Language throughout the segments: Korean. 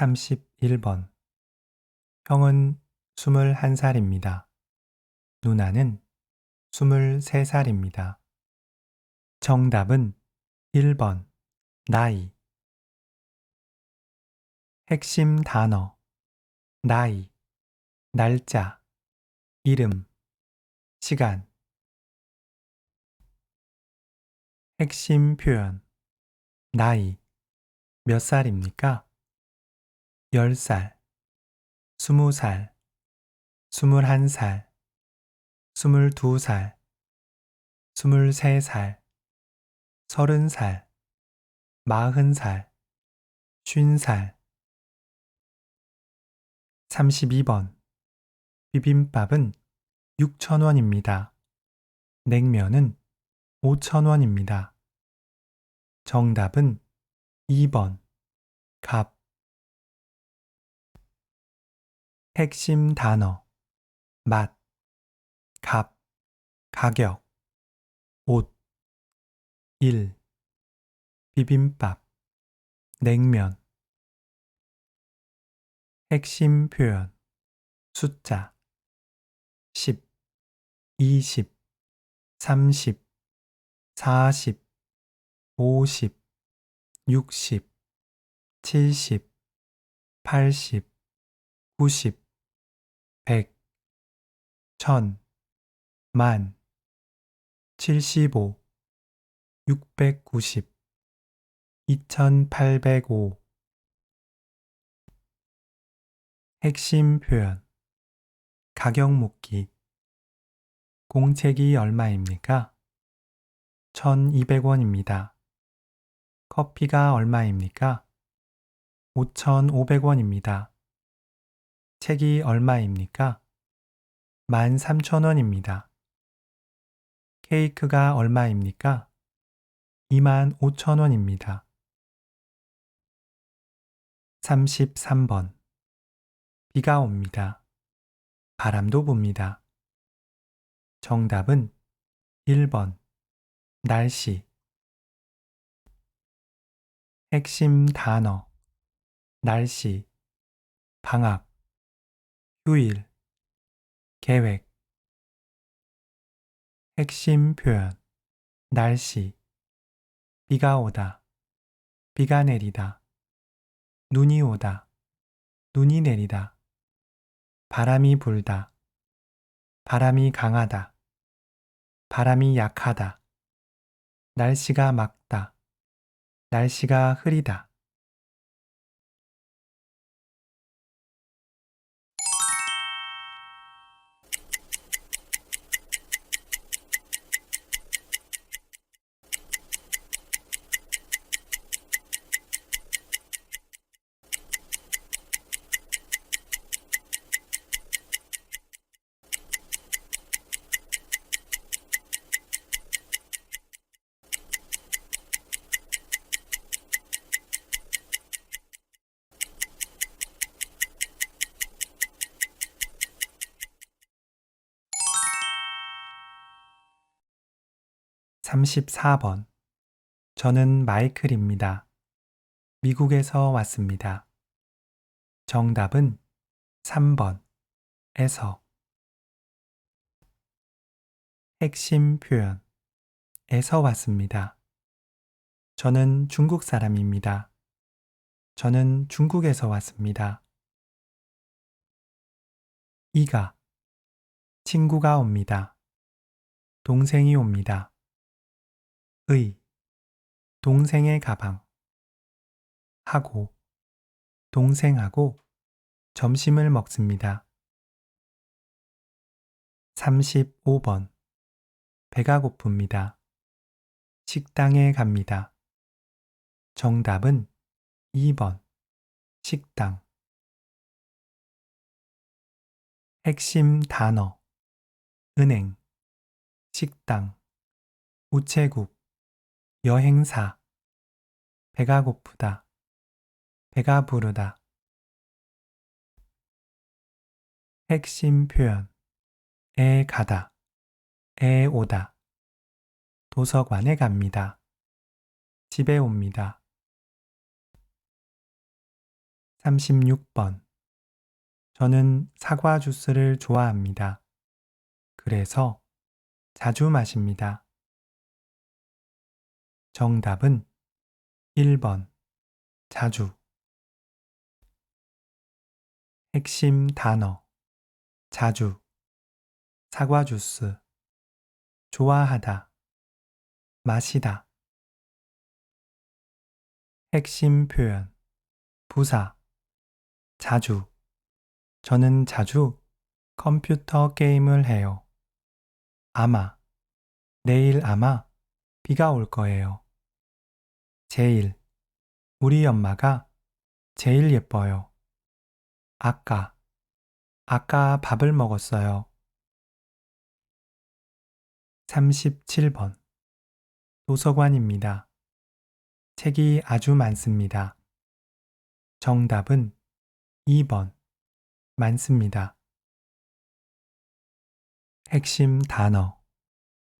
31번. 형은 21살입니다. 누나는 23살입니다. 정답은 1번. 나이. 핵심 단어. 나이. 날짜. 이름. 시간. 핵심 표현. 나이. 몇 살입니까? 10살, 20살, 21살, 22살, 23살, 30살, 40살, 50살. 32번. 비빔밥은 6,000원입니다. 냉면은 5,000원입니다. 정답은 2번. 갑. 핵심 단어. 맛. 값. 가격. 옷. 일. 비빔밥. 냉면. 핵심 표현. 숫자. 10, 20, 30, 40, 50, 60, 70, 80, 90, 100, 1000, 만, 75, 690, 2805 핵심 표현 가격 묻기 공책이 얼마입니까? 1200원입니다. 커피가 얼마입니까? 5500원입니다. 책이 얼마입니까? 13,000원입니다. 케이크가 얼마입니까? 25,000원입니다. 33번. 비가 옵니다. 바람도 붑니다. 정답은 1번. 날씨. 핵심 단어. 날씨. 방학. 휴일. 계획. 핵심 표현. 날씨. 비가 오다. 비가 내리다. 눈이 오다. 눈이 내리다. 바람이 불다. 바람이 강하다. 바람이 약하다. 날씨가 맑다. 날씨가 흐리다. 삼십사 번 저는 마이클입니다. 미국에서 왔습니다. 정답은 3번 에서 핵심 표현 에서 왔습니다. 저는 중국 사람입니다. 저는 중국에서 왔습니다. 이가 친구가 옵니다. 동생이 옵니다. 의 동생의 가방. 하고 동생하고 점심을 먹습니다. 35번. 배가 고픕니다. 식당에 갑니다. 정답은 2번. 식당. 핵심 단어. 은행. 식당. 우체국 여행사. 배가 고프다. 배가 부르다. 핵심 표현. 에 가다. 에 오다. 도서관에 갑니다. 집에 옵니다. 36번. 저는 사과 주스를 좋아합니다. 그래서 자주 마십니다. 정답은 1번. 자주. 핵심 단어. 자주. 사과 주스. 좋아하다. 마시다. 핵심 표현. 부사. 자주. 저는 자주 컴퓨터 게임을 해요. 아마. 내일 아마 비가 올 거예요. 제일. 우리 엄마가 제일 예뻐요. 아까. 아까 밥을 먹었어요. 37번. 도서관입니다. 책이 아주 많습니다. 정답은 2번. 많습니다. 핵심 단어.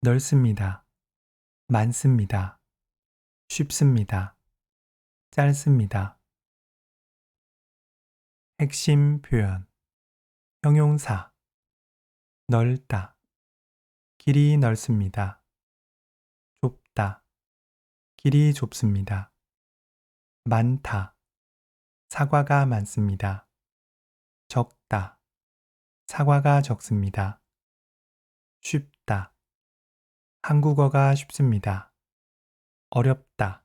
넓습니다. 많습니다. 쉽습니다. 짧습니다. 핵심 표현. 형용사. 넓다. 길이 넓습니다. 좁다. 길이 좁습니다. 많다. 사과가 많습니다. 적다. 사과가 적습니다. 쉽다. 한국어가 쉽습니다. 어렵다.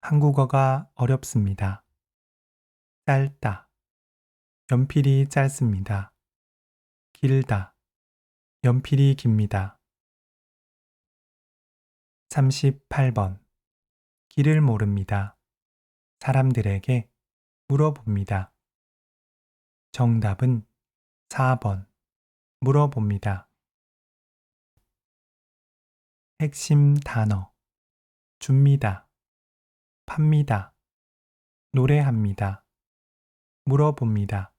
한국어가 어렵습니다. 짧다. 연필이 짧습니다. 길다. 연필이 깁니다. 38번. 길을 모릅니다. 사람들에게 물어봅니다. 정답은 4번. 물어봅니다. 핵심 단어. 줍니다. 팝니다. 노래합니다. 물어봅니다.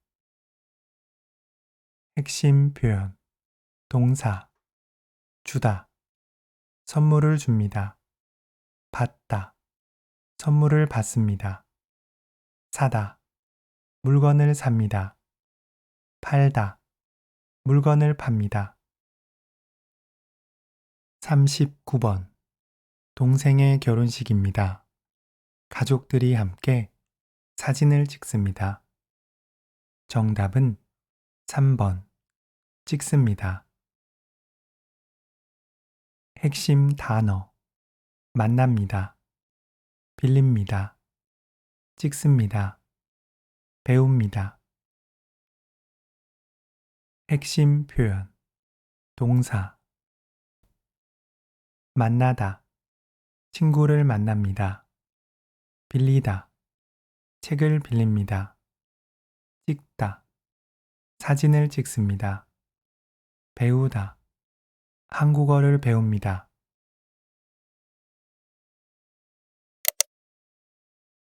핵심 표현. 동사. 주다. 선물을 줍니다. 받다. 선물을 받습니다. 사다. 물건을 삽니다. 팔다. 물건을 팝니다. 39번. 동생의 결혼식입니다. 가족들이 함께 사진을 찍습니다. 정답은 3번. 찍습니다. 핵심 단어. 만납니다. 빌립니다. 찍습니다. 배웁니다. 핵심 표현. 동사. 만나다. 친구를 만납니다. 빌리다. 책을 빌립니다. 찍다. 사진을 찍습니다. 배우다. 한국어를 배웁니다.